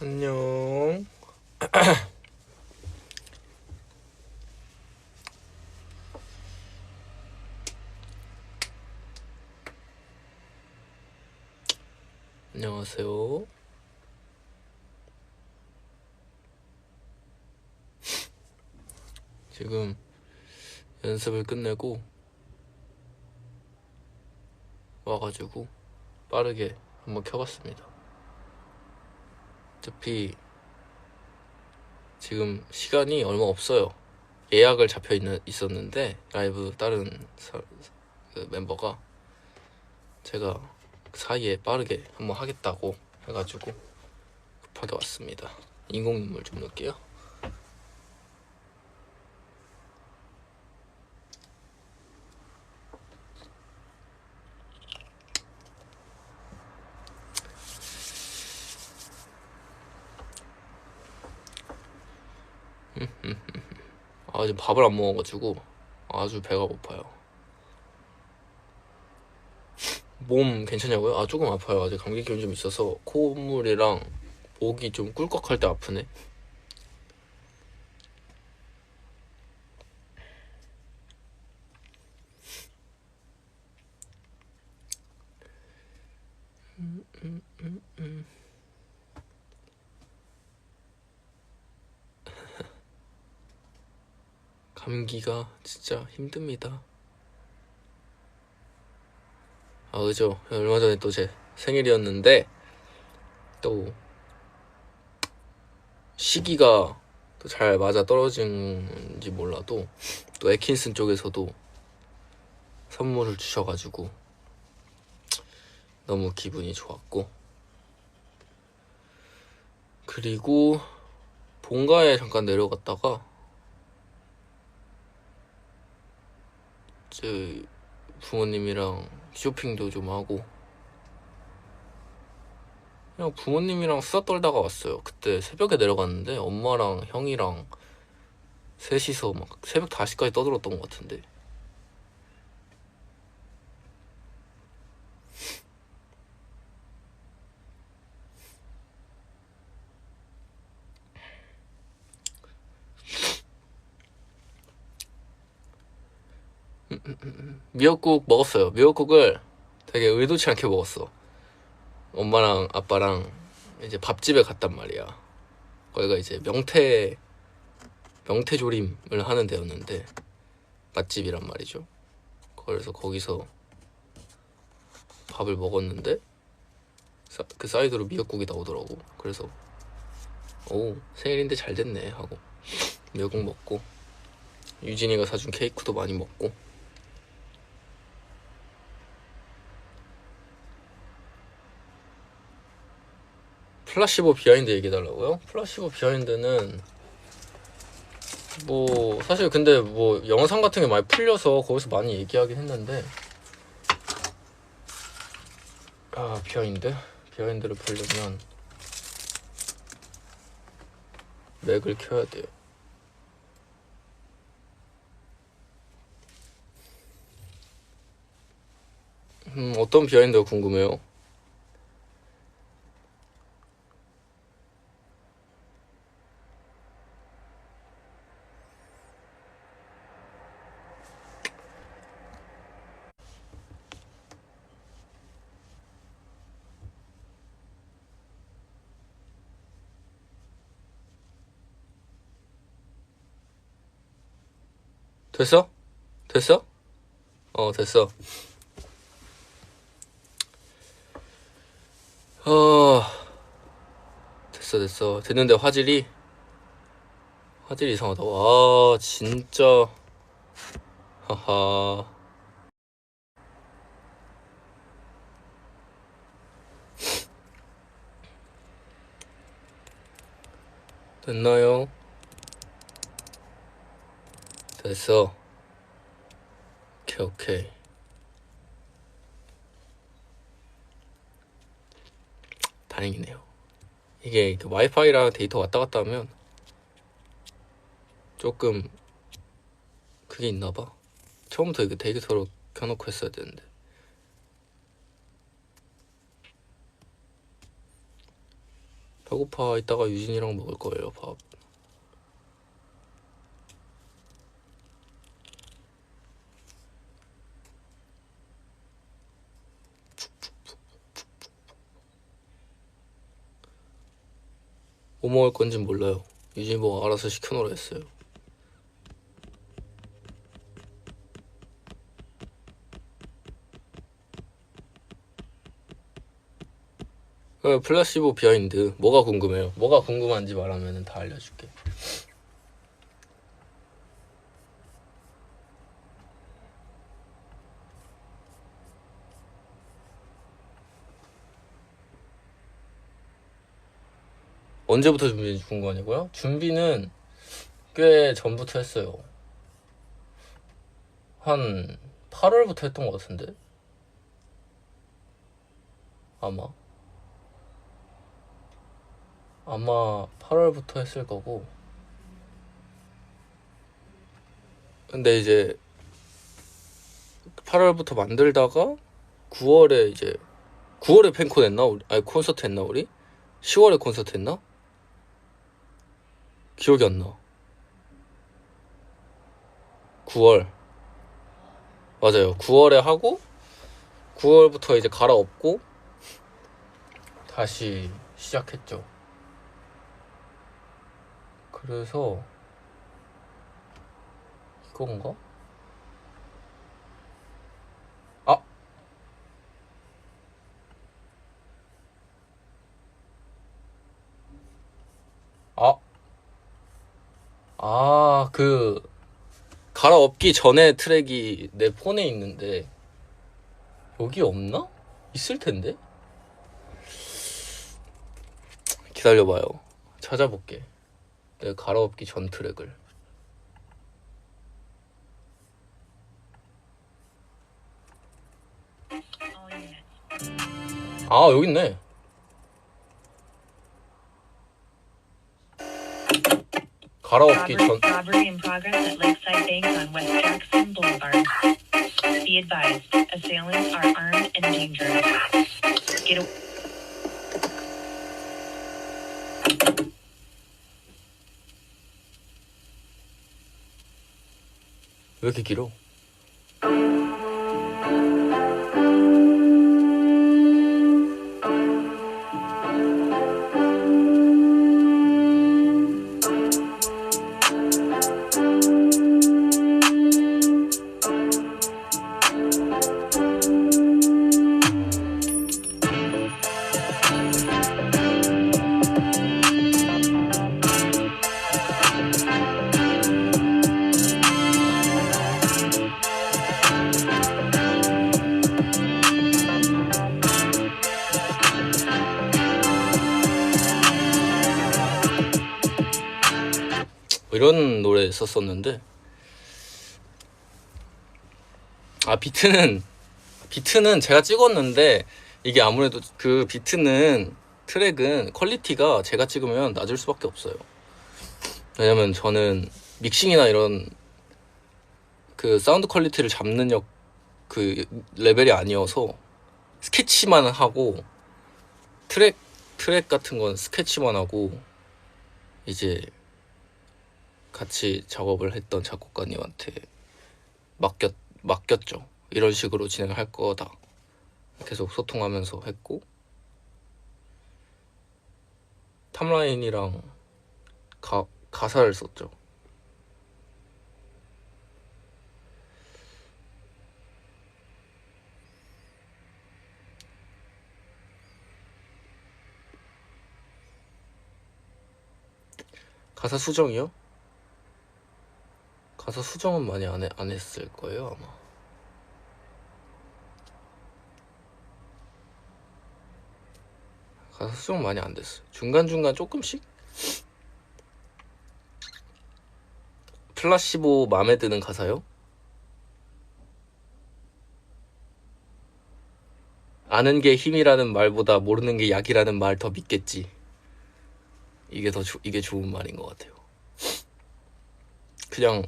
안녕. 안녕하세요. 지금 연습을 끝내고 와가지고 빠르게 한번 켜봤습니다. 어차피 지금 시간이 얼마 없어요. 예약을 잡혀 있는 있었는데 라이브 다른 사, 그 멤버가 제가 그 사이에 빠르게 한번 하겠다고 해가지고 급하게 왔습니다. 인공 눈물 좀 넣을게요. 아 지금 밥을 안 먹어가지고 아주 배가 고파요. 몸 괜찮냐고요? 아 조금 아파요. 아직 감기 기운이 좀 있어서 콧물이랑 목이 좀 꿀꺽할 때 아프네. 감기가 진짜 힘듭니다. 아, 그죠. 얼마 전에 또 제 생일이었는데, 또, 시기가 또 잘 맞아 떨어진지 몰라도, 또 에킨슨 쪽에서도 선물을 주셔가지고, 너무 기분이 좋았고, 그리고, 본가에 잠깐 내려갔다가, 저 부모님이랑 쇼핑도 좀 하고 그냥 부모님이랑 수다 떨다가 왔어요. 그때 새벽에 내려갔는데 엄마랑 형이랑 셋이서 막 새벽 5시까지 떠들었던 것 같은데 미역국 먹었어요. 미역국을 되게 의도치 않게 먹었어. 엄마랑 아빠랑 이제 밥집에 갔단 말이야. 거기가 이제 명태 명태 조림을 하는 데였는데 맛집이란 말이죠. 그래서 거기서 밥을 먹었는데 사- 그 사이드로 미역국이 나오더라고. 그래서 오 생일인데 잘 됐네 하고 미역국 먹고 유진이가 사준 케이크도 많이 먹고 플라시보 비하인드 얘기해달라고요? 플라시보 비하인드는 뭐 사실 근데 뭐 영상 같은 게 많이 풀려서 거기서 많이 얘기하긴 했는데 아 비하인드? 비하인드를 풀려면 맥을 켜야 돼요 음 어떤 비하인드가 궁금해요? 됐어? 됐어? 어 됐어 어 됐어 됐어 됐는데 화질이 화질이 이상하다 와 진짜 하하 됐나요? 됐어 오케이 오케이. 다행이네요. 이게 그 와이파이랑 데이터 왔다 갔다 하면 조금 그게 있나봐. 처음부터 이거 데이터로 켜놓고 했어야 되는데. 배고파. 이따가 유진이랑 먹을 거예요 밥 뭐 먹을 건진 몰라요. 유진이 뭐 알아서 시켜놓으라 했어요. 어, 플라시보 비하인드. 뭐가 궁금해요? 뭐가 궁금한지 말하면 다 알려줄게 언제부터 준비했는지 궁금하냐고요? 준비는 꽤 전부터 했어요 한 8월부터 했던 것 같은데 아마 아마 8월부터 했을 거고 근데 이제 8월부터 만들다가 9월에 이제 9월에 팬콘 했나? 우리? 아니 콘서트 했나 우리? 10월에 콘서트 했나? 기억이 안 나. 9월 맞아요. 9월에 하고 9월부터 이제 갈아엎고 다시 시작했죠. 그래서 이건가? 아, 그 갈아엎기 전에 트랙이 내 폰에 있는데 여기 없나? 있을 텐데? 기다려봐요. 찾아볼게. 내 갈아엎기 전 트랙을. 아, 여기 있네. 갈아엎기 전, Robbery, robbery in progress at Lakeside Bank on West Jackson Boulevard. Be advised, assailants are armed and dangerous. Get a- 왜 이렇게 길어? 썼었는데. 아 비트는 비트는 제가 찍었는데 이게 아무래도 그 비트는 트랙은 퀄리티가 제가 찍으면 낮을 수밖에 없어요. 왜냐면 저는 믹싱이나 이런 그 사운드 퀄리티를 잡는 역 그 레벨이 아니어서 스케치만 하고 트랙 트랙 같은 건 스케치만 하고 이제 같이 작업을 했던 작곡가님한테 맡겼 맡겼죠. 이런 식으로 진행할 거다. 계속 소통하면서 했고 탑라인이랑 가 가사를 썼죠. 가사 수정이요? 가사 수정은 많이 안, 해, 안 했을 거예요 아마. 가사 수정 많이 안 됐어요. 중간중간 조금씩? 플라시보 마음에 드는 가사요? 아는 게 힘이라는 말보다 모르는 게 약이라는 말 더 믿겠지. 이게 더 조, 이게 좋은 말인 것 같아요. 그냥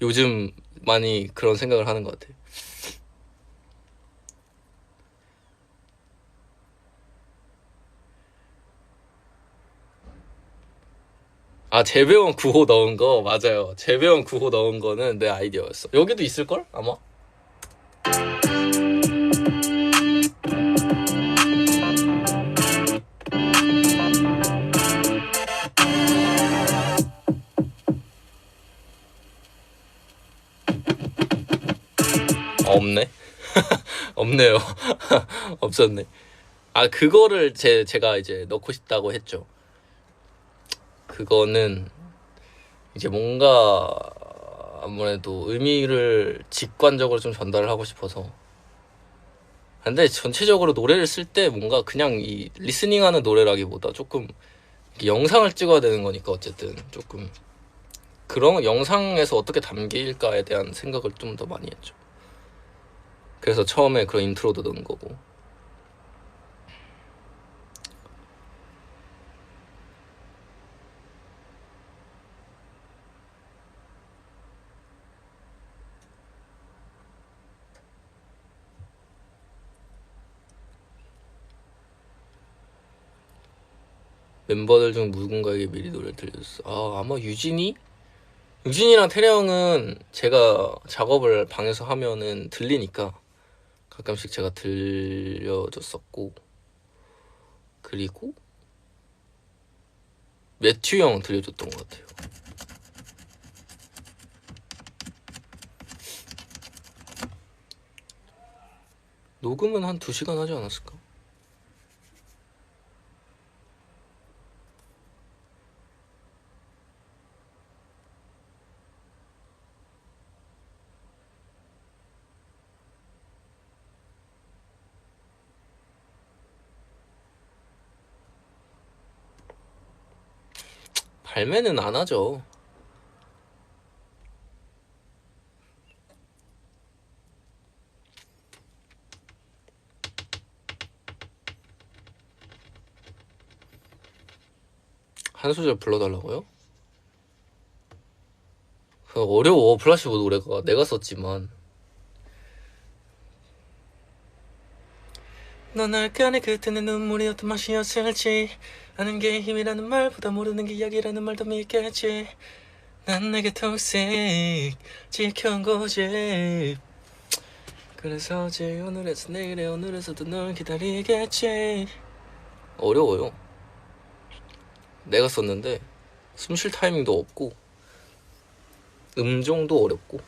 요즘 많이 그런 생각을 하는 것 같아요. 아 재배원 9호 넣은 거? 맞아요. 재배원 9호 넣은 거는 내 아이디어였어. 여기도 있을걸? 아마? 없네. 없네요. 없었네. 아 그거를 제 제가 이제 넣고 싶다고 했죠. 그거는 이제 뭔가 아무래도 의미를 직관적으로 좀 전달을 하고 싶어서. 근데 전체적으로 노래를 쓸 때 뭔가 그냥 이 리스닝하는 노래라기보다 조금 영상을 찍어야 되는 거니까 어쨌든 조금 그런 영상에서 어떻게 담길까에 대한 생각을 좀 더 많이 했죠. 그래서 처음에 그런 인트로도 넣은 거고. 멤버들 중 누군가에게 미리 노래를 들려줬어. 아, 아마 유진이? 유진이랑 태령은 제가 작업을 방에서 하면은 들리니까 가끔씩 제가 들려줬었고, 그리고 매튜 형 들려줬던 것 같아요. 녹음은 한 2시간 하지 않았을까? 발매는 안 하죠. 한 소절 불러달라고요? 그 어려워 플라시보 노래가 내가 썼지만 넌 알까네 그때 내 눈물이 어떤 맛이었을지 아는 게 힘이라는 말보다 모르는 게 약이라는 말 더 믿겠지. 난 내게 톡식 지켜온 거지. 그래서 어제 오늘에서 내일에 오늘에서도 널 기다리겠지. 어려워요. 내가 썼는데 숨 쉴 타이밍도 없고 음정도 어렵고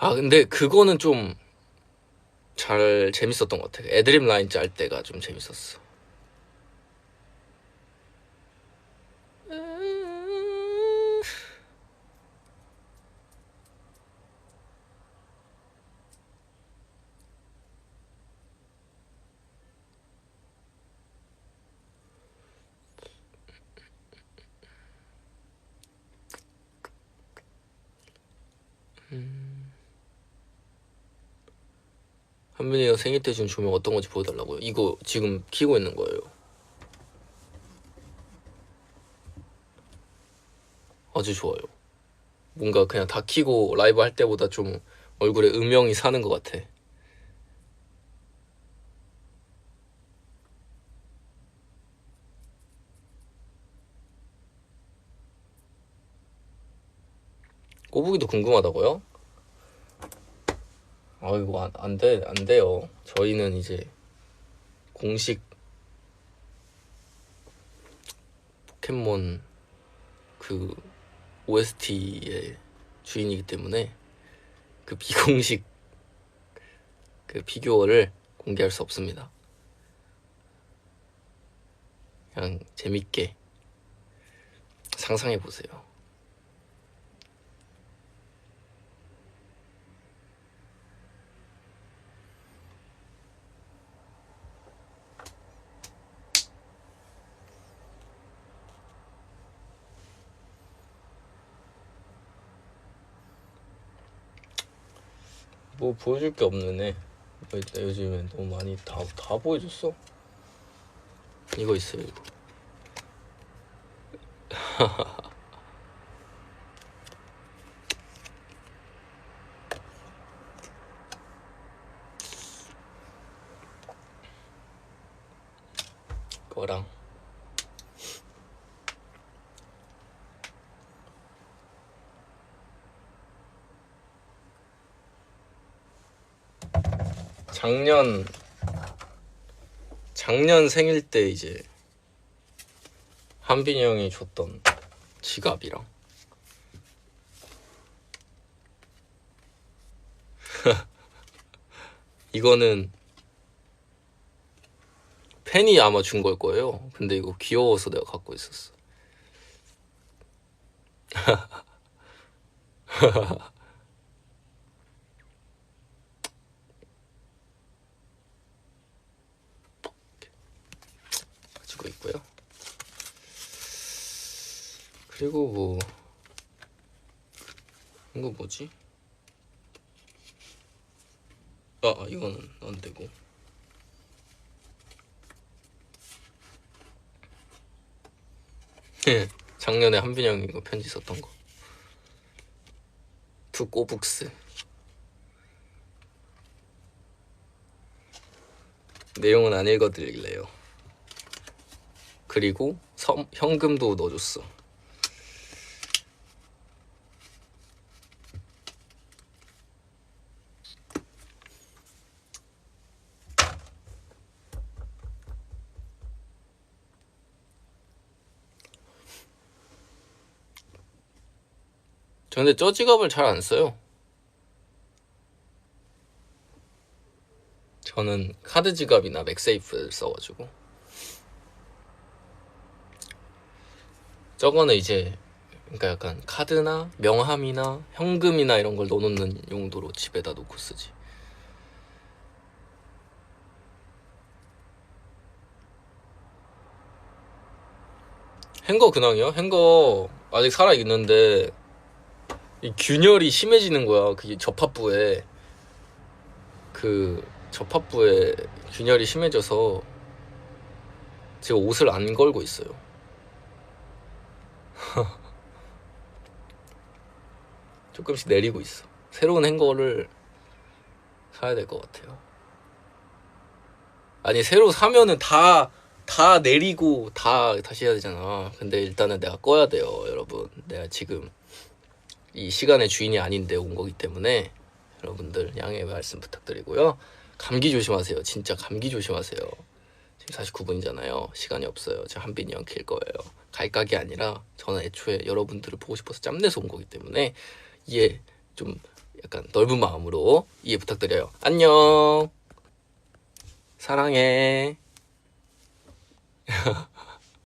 아 근데 그거는 좀 잘 재밌었던 것 같아. 애드립 라인 짤 때가 좀 재밌었어. 한민이가 생일 때 준 조명 어떤 건지 보여달라고요. 이거 지금 키고 있는 거예요. 아주 좋아요. 뭔가 그냥 다 키고 라이브 할 때보다 좀 얼굴에 음영이 사는 것 같아. 꼬부기도 궁금하다고요? 아 이거 안, 안 돼, 안 돼요. 저희는 이제 공식 포켓몬 그 OST의 주인이기 때문에 그 비공식 그 피규어를 공개할 수 없습니다. 그냥 재밌게 상상해 보세요. 뭐 보여줄 게 없는 애. 뭐 있다 요즘에 너무 많이 다, 다 보여줬어. 이거 있어요, 이거. 거랑 작년 작년 생일 때 이제 한빈이 형이 줬던 지갑이랑 이거는 팬이 아마 준 걸 거예요. 근데 이거 귀여워서 내가 갖고 있었어. 가지고 있고요. 그리고 뭐 이거 뭐지? 아 이거는 안 되고. 예, 작년에 한빈이 형이 이거 편지 썼던 거. 투 꼬북스. 내용은 안 읽어드릴래요. 그리고 선, 현금도 넣어줬어. 근데 저 지갑을 잘 안 써요. 저는 카드 지갑이나 맥세이프를 써가지고 저거는 이제 그러니까 약간 카드나 명함이나 현금이나 이런 걸 넣어놓는 용도로 집에다 놓고 쓰지. 행거 근황이요? 행거 아직 살아 있는데 이 균열이 심해지는 거야. 그게 접합부에 그 접합부에 균열이 심해져서 지금 옷을 안 걸고 있어요. 조금씩 내리고 있어. 새로운 행거를 사야 될 것 같아요. 아니 새로 사면은 다 다 내리고 다 다시 해야 되잖아. 근데 일단은 내가 꺼야 돼요, 여러분. 내가 지금 이 시간의 주인이 아닌데 온 거기 때문에 여러분들 양해 말씀 부탁드리고요. 감기 조심하세요. 진짜 감기 조심하세요. 지금 49분이잖아요. 시간이 없어요. 제가 한빈이 형킬 거예요. 갈각이 아니라 저는 애초에 여러분들을 보고 싶어서 짬내서 온 거기 때문에 이해 좀 약간 넓은 마음으로 이해 부탁드려요. 안녕. 사랑해.